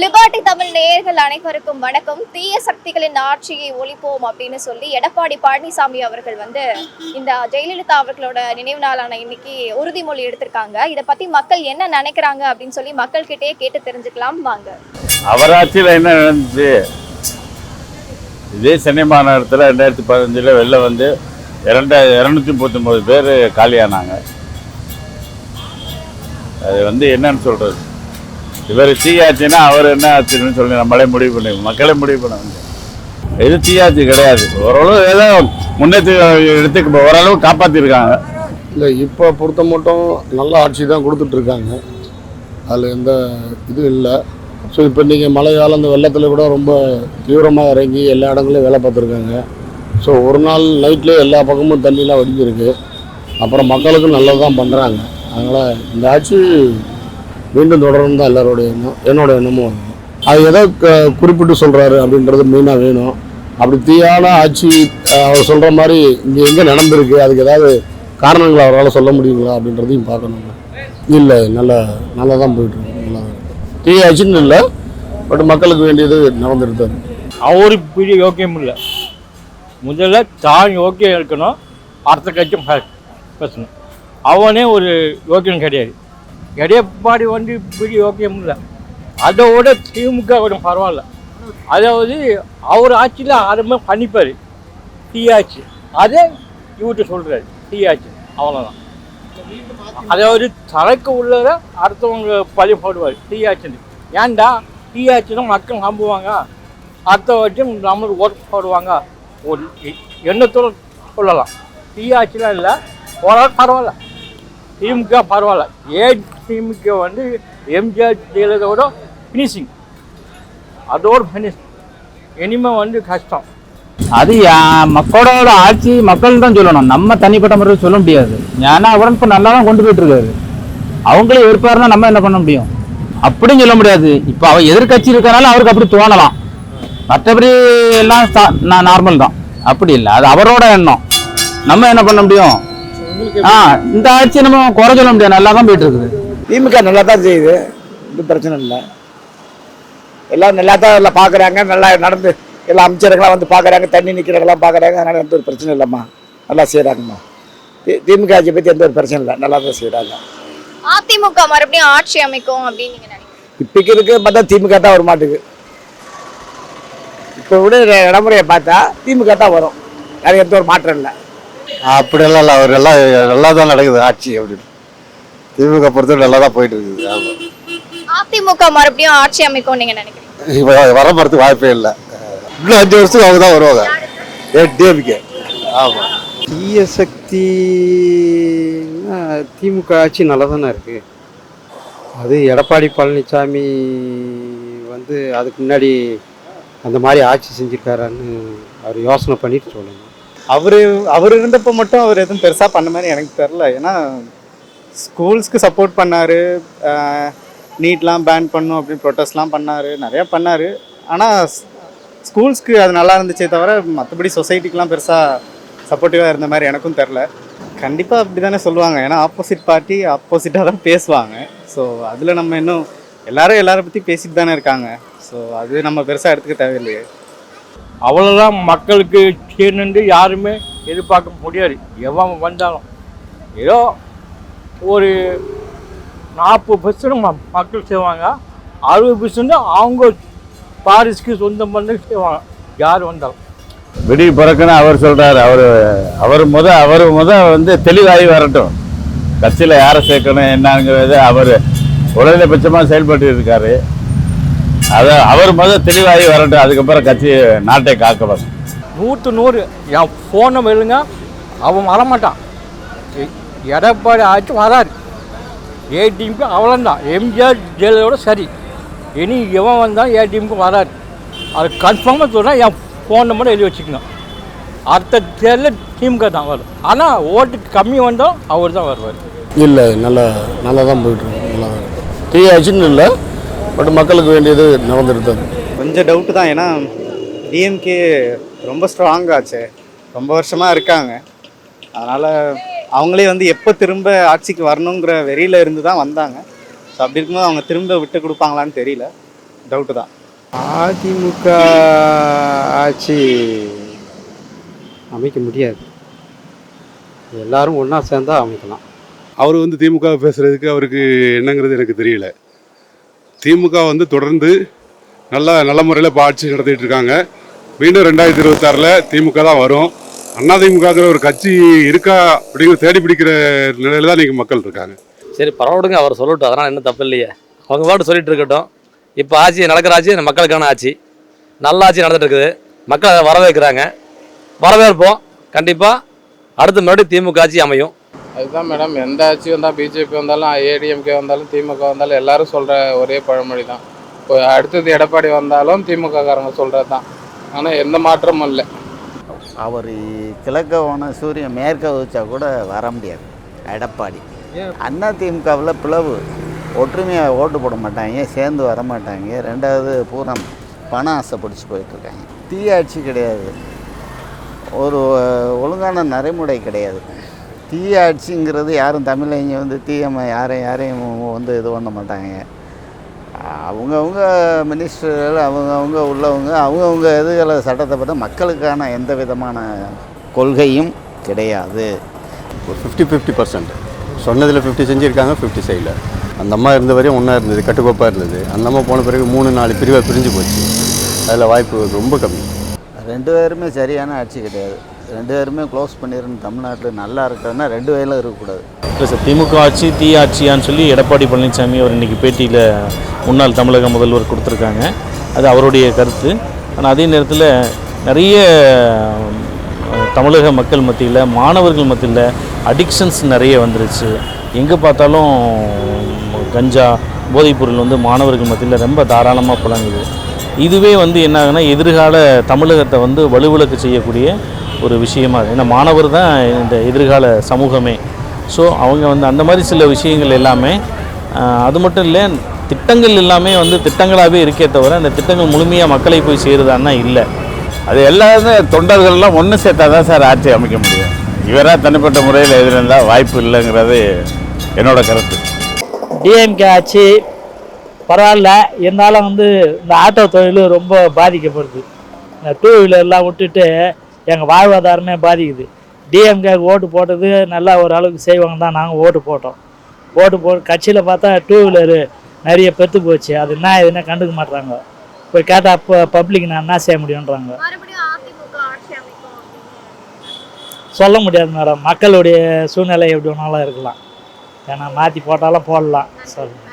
Liberty Tamil நேயர்கள் அனைவருக்கும் வணக்கம். தீய சக்திகளின் ஆட்சியை ஒழிப்போம் அப்படின்னு சொல்லி எடப்பாடி பழனிசாமி அவர்கள் வந்து இந்த ஜெயலலிதா அவர்களோட நினைவு நாளான இன்னைக்கு உறுதிமொழி எடுத்திருக்காங்க. இதை பத்தி மக்கள் என்ன நினைக்கிறாங்க அப்படின்னு சொல்லி மக்கள் கிட்டே கேட்டு தெரிஞ்சுக்கலாம். வாங்க. அவராட்சியில் என்ன நடந்துச்சு? இதே சென்னை மாநகரத்தில் ரெண்டாயிரத்தி பதினஞ்சில் வெளில வந்து இரண்டா இரநூத்தி முப்பத்தொம்போது பேர் காலியானாங்க. அது வந்து என்னன்னு சொல்கிறது இவர் தீயாச்சுன்னா அவர் என்ன ஆச்சுன்னு சொல்லி நம்மளே முடிவு பண்ணி மக்களே முடிவு பண்ண வேண்டிய இது தீயாச்சு கிடையாது. ஓரளவு ஏதோ முன்னேற்ற எடுத்து ஓரளவு காப்பாற்றிருக்காங்க இல்லை இப்போ பொறுத்த மட்டும் நல்ல ஆட்சி தான் கொடுத்துட்ருக்காங்க. அதில் எந்த இதுவும் இல்லை. ஸோ இப்போ நீங்கள் மழை காலம் இந்த வெள்ளத்தில் கூட ரொம்ப தீவிரமாக இறங்கி எல்லா இடங்களையும் வேலை பார்த்துருக்காங்க. ஸோ ஒரு நாள் நைட்லேயே எல்லா பக்கமும் தண்ணிலாம் வடிஞ்சிருக்கு அப்புறம் மக்களுக்கும் நல்லது தான் பண்ணுறாங்க அதனால் இந்த ஆட்சி மீண்டும் தொடரணும் தான் எல்லாரோட எண்ணம் என்னோட எண்ணமும் அதுதான். அது எதை க- குறிப்பிட்டு சொல்கிறாரு அப்படின்றது மெயினாக வேணும். அப்படி தீயான ஆட்சி அவர் சொல்கிற மாதிரி இங்கே எங்கே நடந்திருக்கு அதுக்கு ஏதாவது காரணங்களை அவரால் சொல்ல முடியுங்களா அப்படின்றதையும் பார்க்கணுங்க இல்லை நல்லா நல்லா தான் போயிட்டுருக்கு நல்லா தான் தீய ஆட்சின்னு இல்லை பட் மக்களுக்கு வேண்டியது நடந்துட்டு தான் இருக்கு. அவருக்கு பெரிய யோக்கியம் இல்லை. முதல்ல தான் யோக்கியம் இருக்கணும் அடுத்த கட்சி பேசணும். அவனே ஒரு யோக்கியம் கிடையாது. எடப்பாடி வந்து பிடி யோக்கியம் இல்லை அதோட திமுக கொஞ்சம் பரவாயில்ல. அதாவது அவர் ஆட்சியில் அருமை பண்ணிப்பார். டீயாச்சு அதே இவர்கிட்ட சொல்கிறாரு டீயாச்சு அவ்வளோதான் அதாவது தலைக்கு உள்ளத அடுத்தவங்க பழி போடுவார். டீயாச்சுன்னு ஏன்டா டீயாச்சுன்னா மக்கள் நம்புவாங்க. அடுத்த வருஷம் நம்மளுக்கு ஓட்டு போடுவாங்க. ஒரு எண்ணத்தோடு எண்ணத்தோட சொல்லலாம். டீயாச்சுலாம் இல்லை. ஓரளவு பரவாயில்ல. திமுக பரவாயில்ல. ஏ திமுக வந்து எம்ஜிஆர் ஜெயலலிதாவோட ஃபினிஷிங் அதோட ஃபினிஷ் இனிமே வந்து கஷ்டம். அது யா- மக்களோட ஆட்சி மக்கள் தான் சொல்லணும். நம்ம தனிப்பட்ட முறையில் சொல்ல முடியாது. ஏன்னா அவரும் இப்போ நல்லா தான் கொண்டு போயிட்டு இருக்காரு அவங்களே இருப்பாருன்னா நம்ம என்ன பண்ண முடியும்? அப்படின்னு சொல்ல முடியாது. இப்போ அவர் எதிர்க்கட்சி இருக்கிறனால அவருக்கு அப்படி தோணலாம். மற்றபடி எல்லாம் நார்மல் தான். அப்படி இல்லை. அது அவரோட எண்ணம். நம்ம என்ன பண்ண முடியும்? ஆ இந்த ஆட்சி நம்ம குறை சொல்ல முடியாது. நல்லா தான் போயிட்டு இருக்குது திமுக நல்லா தான் செய்யுது. இது பிரச்சனை இல்லை. எல்லாம் நல்லா தான் எல்லாம் பார்க்குறாங்க நல்லா நடந்து எல்லா அமைச்சர்கள்லாம் வந்து பார்க்குறாங்க தண்ணி நிற்கிறவங்களாம் பார்க்குறாங்க அதனால் எந்த ஒரு பிரச்சனை இல்லைம்மா. நல்லா செய்கிறாங்கம்மா தி- திமுக ஆட்சியை பற்றி எந்த ஒரு பிரச்சனை இல்லை. நல்லா தான் செய்கிறாங்க அதிமுக மறுபடியும் ஆட்சி அமைக்கும் அப்படின்னு நீங்க நினைக்கிறீங்க? இப்போக்கு இருக்க பார்த்தா திமுக தான் வர மாட்டுக்கு இப்போ விட நடைமுறையை பார்த்தா திமுக தான் வரும். வேறு எந்த ஒரு மாற்றம் இல்லை. அப்படியெல்லாம் இல்லை அவர் நல்லா நல்லா தான் நடக்குது ஆட்சி அப்படின்னு. திமுக பொறுத்தவரை நல்லா தான் போயிட்டு இருக்குது ஆமாம் அதிமுக மறுபடியும் ஆட்சி அமைக்கும் நீங்க நினைக்கிறீங்க? இப்போ வர போகிறதுக்கு வாய்ப்பே இல்லை. இன்னும் அஞ்சு வருஷத்துக்கு அவங்க தான் வருவாங்க. ஏ டிஎம்கே ஆமாம் தீய சக்தி திமுக ஆட்சி நல்லா தானே இருக்கு? அது எடப்பாடி பழனிசாமி வந்து அதுக்கு முன்னாடி அந்த மாதிரி ஆட்சி செஞ்சிருக்காரான்னு அவர் யோசனை பண்ணிட்டு சொல்லணும் அவர் அவர் இருந்தப்போ மட்டும் அவர் எதுவும் பெருசாக பண்ண மாதிரி எனக்கு தெரில ஏன்னா ஸ்கூல்ஸ்க்கு சப்போர்ட் பண்ணார். நீட்லாம் பேன் பண்ணும் அப்படின்னு ப்ரொட்டஸ்ட்லாம் பண்ணார். நிறையா பண்ணார். ஆனால் ஸ்கூல்ஸ்க்கு அது நல்லா இருந்துச்சே தவிர மற்றபடி சொசைட்டிக்கெலாம் பெருசாக சப்போர்ட்டிவாக இருந்த மாதிரி எனக்கும் தெரில கண்டிப்பாக அப்படி தானே சொல்லுவாங்க. ஏன்னா ஆப்போசிட் பார்ட்டி ஆப்போசிட்டாக தான் பேசுவாங்க. ஸோ அதில் நம்ம இன்னும் எல்லாரும் எல்லாரை பற்றி பேசிட்டு தானே இருக்காங்க. ஸோ அது நம்ம பெருசாக எடுத்துக்க தேவையில்லையே. அவ்வளோதான் மக்களுக்கு சேர்ந்து யாருமே எதிர்பார்க்க முடியாது. எவன் வந்தாலும். ஏதோ ஒரு நாற்பது பர்சன்ட் மக்கள் செய்வாங்க. அறுபது பர்சன்ட் அவங்க பாரிஸ்க்கு சொந்தம் பண்ணி செய்வாங்க. யார் வந்தாலும். விடிய பிறக்குன்னு அவர் சொல்கிறார் அவர் அவர் முத அவர் முத வந்து தெளிவாகி வரட்டும். கட்சியில் யாரை சேர்க்கணும் என்னங்கிறது அவர். குறைந்தபட்சமாக செயல்பட்டு இருக்காரு. அதை அவர் முத தெளிவாகி வரட்டும் அதுக்கப்புறம் கட்சி நாட்டை காக்க வரும் நூற்று நூறு. என் ஃபோனை வெல்லுங்க அவன் வரமாட்டான். எடப்பாடி ஆட்சி வராது. ஏடிஎம்க்கு அவ்வளோதான் எம்ஜிஆர் ஜெயலலிதாவோட சரி. இனி எவன் வந்தால் ஏடிஎம்க்கு வராது. அது கன்ஃபார்மாக சொல்கிறேன் என் ஃபோன் நம்பரை எழுதி வச்சுக்கணும். அடுத்த தேர்தலில் திமுக தான் வரும். ஆனால் ஓட்டு கம்மி வந்தால் அவர் தான் வருவார். இல்லை நல்லா நல்லா தான் போயிட்டுருக்கு நல்லா ஆட்சின்னு இல்லை. பட் மக்களுக்கு வேண்டியது இருக்கு. கொஞ்சம் டவுட்டு தான். ஏன்னா டிஎம்கே ரொம்ப ஸ்ட்ராங் ஆச்சு. ரொம்ப வருஷமாக இருக்காங்க. அதனால் அவங்களே வந்து எப்போ திரும்ப ஆட்சிக்கு வரணுங்கிற வெறியில் இருந்து தான் வந்தாங்க. ஸோ அப்படி இருக்கும்போது அவங்க திரும்ப விட்டு கொடுப்பாங்களான்னு தெரியல. டவுட்டு தான். அதிமுக ஆட்சி அமைக்க முடியாது. எல்லாரும் ஒன்றா சேர்ந்தா அமைக்கலாம். அவர் வந்து திமுக பேசுகிறதுக்கு அவருக்கு என்னங்கிறது எனக்கு தெரியல. திமுக வந்து தொடர்ந்து நல்லா நல்ல முறையில் இப்போ ஆட்சி நடத்திட்டு இருக்காங்க. மீண்டும் ரெண்டாயிரத்தி இருபத்தாறில் திமுக தான் வரும். அண்ணா திமுகங்கிற ஒரு கட்சி இருக்கா அப்படிங்கிற தேடி பிடிக்கிற நிலையில தான் இன்றைக்கி மக்கள் இருக்காங்க. சரி பரவாயில்லைங்க அவர் சொல்லட்டும். அதனால் இன்னும் தப்பு இல்லையே. அவங்க பாட்டு சொல்லிட்டு இருக்கட்டும். இப்போ ஆட்சி நடக்கிற ஆட்சி மக்களுக்கான ஆட்சி. நல்ல ஆட்சி நடந்துட்டு இருக்குது. மக்கள் அதை வரவேற்கிறாங்க. வரவேற்போம். கண்டிப்பாக அடுத்த மறுபடியும் திமுக ஆட்சி அமையும். அதுதான் மேடம் எந்த ஆட்சி வந்தால் பிஜேபி வந்தாலும் ஏடிஎம்கே வந்தாலும் திமுக வந்தாலும் எல்லாரும் சொல்கிற ஒரே பழமொழி தான் இப்போ அடுத்தது எடப்பாடி வந்தாலும் திமுக காரங்க சொல்கிறது தான் ஆனால் எந்த மாற்றமும் இல்லை. அவர் கிழக்க போன சூரியன் மேற்க வச்சா கூட வர முடியாது. எடப்பாடி. அண்ணா திமுகவில் பிளவு. ஒற்றுமையாக ஓட்டு போட மாட்டாங்க சேர்ந்து வர மாட்டாங்க. ரெண்டாவது பூரம் பண ஆசை பிடிச்சி போயிட்டுருக்காங்க. தீயாட்சி கிடையாது. ஒரு ஒழுங்கான நடைமுறை கிடையாது. தீயாட்சிங்கிறது யாரும் தமிழங்க வந்து தீயம யாரையும் யாரையும் வந்து இது பண்ண மாட்டாங்க. அவங்கவுங்க மினிஸ்டர்கள் அவங்கவுங்க உள்ளவங்க அவங்கவுங்க இதுகளை சட்டத்தை பார்த்தா மக்களுக்கான எந்த விதமான கொள்கையும் கிடையாது. ஒரு ஃபிஃப்டி ஃபிஃப்டி பர்சன்ட் சொன்னதில் ஃபிஃப்டி செஞ்சுருக்காங்க ஃபிஃப்டி செய்யல. அந்த அம்மா இருந்த வரையும் ஒன்றா இருந்தது கட்டுக்கோப்பாக இருந்தது. அந்த அம்மா போன பிறகு மூணு நாலு பிரிவாக பிரிஞ்சு போச்சு. அதில் வாய்ப்பு ரொம்ப கம்மி. ரெண்டு பேருமே சரியான ஆட்சி கிடையாது. ரெண்டு பேருமே க்ளோஸ் பண்ணிடணும் தமிழ்நாட்டில் நல்லா இருக்கிறதுனா ரெண்டு வயலும் இருக்கக்கூடாது. இல்லை சார் திமுக ஆட்சி தீ ஆட்சியான்னு சொல்லி எடப்பாடி பழனிசாமி அவர் இன்றைக்கி பேட்டியில் முன்னாள் தமிழக முதல்வர் கொடுத்துருக்காங்க. அது அவருடைய கருத்து. ஆனால் அதே நேரத்தில் நிறைய தமிழக மக்கள் மத்தியில் மாணவர்கள் மத்தியில் அடிக்ஷன்ஸ் நிறைய வந்துருச்சு. எங்கே பார்த்தாலும் கஞ்சா போதைப்பொருள் வந்து மாணவர்கள் மத்தியில் ரொம்ப தாராளமாக புழங்குது. இதுவே வந்து என்ன ஆகுனா எதிர்கால தமிழகத்தை வந்து வலுவிளக்கு செய்யக்கூடிய ஒரு விஷயமா. ஏன்னா மாணவர் தான் இந்த எதிர்கால சமூகமே. ஸோ அவங்க வந்து அந்த மாதிரி சில விஷயங்கள் எல்லாமே அது மட்டும் இல்லை திட்டங்கள் எல்லாமே வந்து திட்டங்களாகவே இருக்கே தவிர அந்த திட்டங்கள் முழுமையாக மக்களை போய் சேருதான்னா இல்லை. அது எல்லாருமே தொண்டர்கள்லாம் ஒன்று சேர்த்தா தான் சார் ஆட்சி அமைக்க முடியும். இவராக தனிப்பட்ட முறையில் எதிர்ந்தால் வாய்ப்பு இல்லைங்கிறது என்னோட கருத்து. டிஎம்கே ஆட்சி பரவாயில்ல. இருந்தாலும் வந்து இந்த ஆட்டோ தொழில் ரொம்ப பாதிக்கப்படுது. இந்த டூ வீலர்லாம் விட்டுட்டு எங்கள் வாழ்வாதாரமே பாதிக்குது. டிஎம்கேக்கு ஓட்டு போட்டது நல்லா ஒரு அளவுக்கு செய்வாங்க தான் நாங்கள் ஓட்டு போட்டோம். ஓட்டு போ கட்சியில் பார்த்தா டூ வீலரு நிறைய பெற்று போச்சு. அது என்ன எதுனா கண்டுக்க மாட்றாங்க. போய் கேட்டால் இப்போ பப்ளிக் நான் என்ன செய்ய முடியுன்றாங்க சொல்ல முடியாது மேடம். மக்களுடைய சூழ்நிலை எப்படி வேணாலும் இருக்கலாம். ஏன்னா மாற்றி போட்டாலும் போடலாம். சொல்லுங்கள்